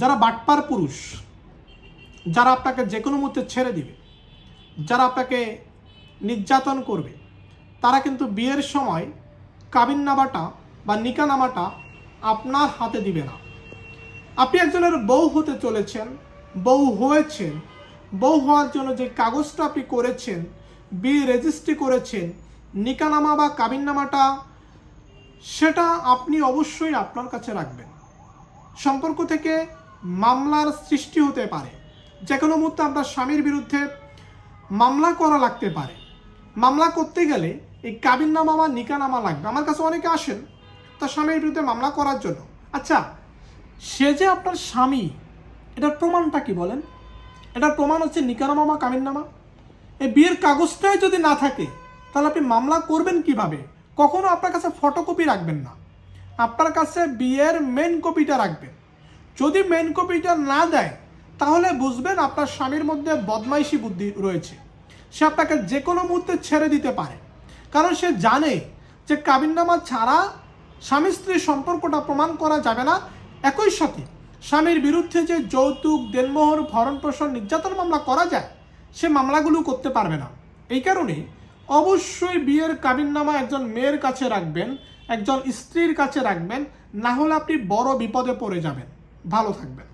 যারা বাটপার পুরুষ, যারা আপনাকে যে কোনো মুহূর্তে ছেড়ে দিবে, যারা আপনাকে নির্যাতন করবে, তারা কিন্তু বিয়ের সময় কাবিননামাটা বা নিকানামাটা আপনার হাতে দিবে না। আপনি একজনের বউ হতে চলেছেন, বউ হয়েছেন, বউ হওয়ার জন্য যে কাগজটা আপনি করেছেন বিয়ে রেজিস্ট্রি করেছেন নিকানামা বা কাবিননামাটা সেটা আপনি অবশ্যই আপনার কাছে রাখবেন। সম্পর্ক থেকে মামলার সৃষ্টি হতে পারে। যে কোনো মুহূর্তে আপনার স্বামীর বিরুদ্ধে মামলা করা লাগতে পারে। মামলা করতে গেলে এই কাবিননামা বা নিকানামা লাগবে। আমার কাছে অনেকে আসেন তার স্বামীর বিরুদ্ধে মামলা করার জন্য। আচ্ছা সে যে আপনার স্বামী, এটার প্রমাণটা কি বলেন? এটার প্রমাণ হচ্ছে নিকানামা বা কামিননামা এই বিয়ের কাগজটাই যদি না থাকে, তাহলে আপনি মামলা করবেন কীভাবে? কখনো আপনার কাছে ফটোকপি রাখবেন না। আপনার কাছে বিয়ের মেন কপিটা রাখবেন। যদি মেন কপিটা না দেয়, তাহলে বুঝবেন আপনার স্বামীর মধ্যে বদমাইশি বুদ্ধি রয়েছে। সে আপনাকে যে কোনো মুহূর্তে ছেড়ে দিতে পারে। কারণ সে জানে যে কাবিননামা ছাড়া স্বামী স্ত্রীর সম্পর্কটা প্রমাণ করা যাবে না। একই সাথে স্বামীর বিরুদ্ধে যে যৌতুক, দেনমোহর ভরণ পোষণ নির্যাতন মামলা করা যায়, সে মামলাগুলো করতে পারবে না। এই কারণে অবশ্যই বিয়ের কাবিননামা একজন মেয়ের কাছে রাখবেন, একজন স্ত্রীর কাছে রাখবেন, না হলে আপনি বড় বিপদে পড়ে যাবেন। ভালো থাকবেন।